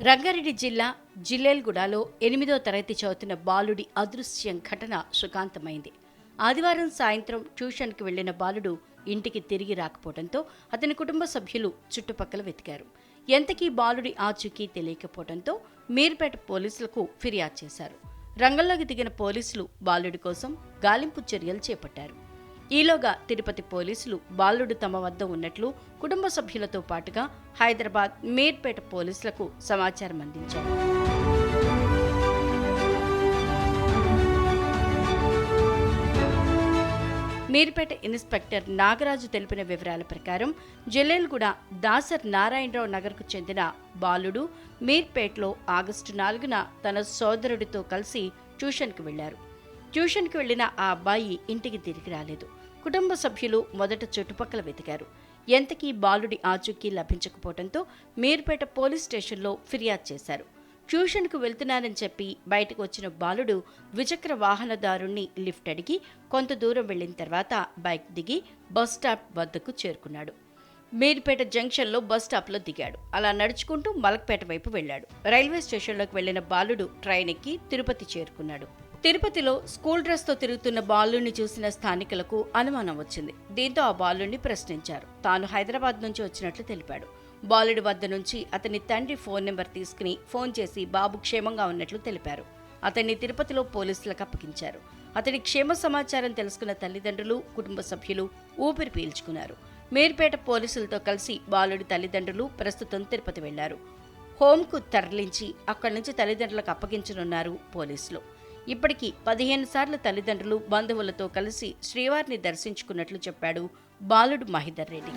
రంగారెడ్డి జిల్లా జిల్లేల్గూడలో ఎనిమిదో తరగతి చదువుతున్న బాలుడి అదృశ్యం ఘటన సుఖాంతమైంది. ఆదివారం సాయంత్రం ట్యూషన్కి వెళ్ళిన బాలుడు ఇంటికి తిరిగి రాకపోవడంతో అతని కుటుంబ సభ్యులు చుట్టుపక్కల వెతికారు. ఎంతకీ బాలుడి ఆచూకీ తెలియకపోవడంతో మీర్పేట పోలీసులకు ఫిర్యాదు చేశారు. రంగంలోకి దిగిన పోలీసులు బాలుడి కోసం గాలింపు చర్యలు చేపట్టారు. ఈలోగా తిరుపతి పోలీసులు బాలుడు తమ వద్ద ఉన్నట్లు కుటుంబ సభ్యులతో పాటుగా హైదరాబాద్ మీర్పేట పోలీసులకు సమాచారం అందించారు. మీర్పేట ఇన్స్పెక్టర్ నాగరాజు తెలిపిన వివరాల ప్రకారం జల్లేల్గూడ దాసర్ నారాయణరావు నగర్కు చెందిన బాలుడు మీర్పేటలో ఆగస్టు నాలుగున తన సోదరుడితో కలిసి ట్యూషన్కి వెళ్ళారు ట్యూషన్కి వెళ్ళిన ఆ అబ్బాయి ఇంటికి తిరిగి రాలేదు. కుటుంబ సభ్యులు మొదట చుట్టుపక్కల వెతికారు. ఎంతకీ బాలుడి ఆచూకీ లభించకపోవడంతో మీర్పేట పోలీస్ స్టేషన్లో ఫిర్యాదు చేశారు. ట్యూషన్కు వెళ్తున్నానని చెప్పి బయటకు వచ్చిన బాలుడు ద్విచక్ర వాహనదారుణ్ణి లిఫ్ట్ అడిగి కొంత దూరం వెళ్ళిన తర్వాత బైక్ దిగి బస్ స్టాప్ వద్దకు చేరుకున్నాడు. మీర్పేట జంక్షన్లో బస్ స్టాప్లో దిగాడు. అలా నడుచుకుంటూ మలక్పేట వైపు వెళ్ళాడు. రైల్వే స్టేషన్లోకి వెళ్ళిన బాలుడు ట్రైన్ ఎక్కి తిరుపతి చేరుకున్నాడు. తిరుపతిలో స్కూల్ డ్రెస్తో తిరుగుతున్న బాలుని చూసిన స్థానికులకు అనుమానం వచ్చింది. దీంతో ఆ బాలుని ప్రశ్నించారు. తాను హైదరాబాద్ నుంచి వచ్చినట్లు తెలిపాడు. బాలుడి వద్ద నుంచి అతని తండ్రి ఫోన్ నెంబర్ తీసుకుని ఫోన్ చేసి బాబు క్షేమంగా ఉన్నట్లు తెలిపారు. అతన్ని తిరుపతిలో పోలీసులకు అప్పగించారు. అతని క్షేమ సమాచారం తెలుసుకున్న తల్లిదండ్రులు కుటుంబ సభ్యులు ఊపిరి పీల్చుకున్నారు. మేర్పేట పోలీసులతో కలిసి బాలుడి తల్లిదండ్రులు ప్రస్తుతం తిరుపతి వెళ్ళారు. హోంకు తరలించి అక్కడి నుంచి తల్లిదండ్రులకు అప్పగించనున్నారు పోలీసులు. ఇప్పటికీ పదిహేను సార్లు తల్లిదండ్రులు బంధువులతో కలిసి శ్రీవారిని దర్శించుకున్నట్లు చెప్పాడు బాలుడు మహిదర్ రెడ్డి.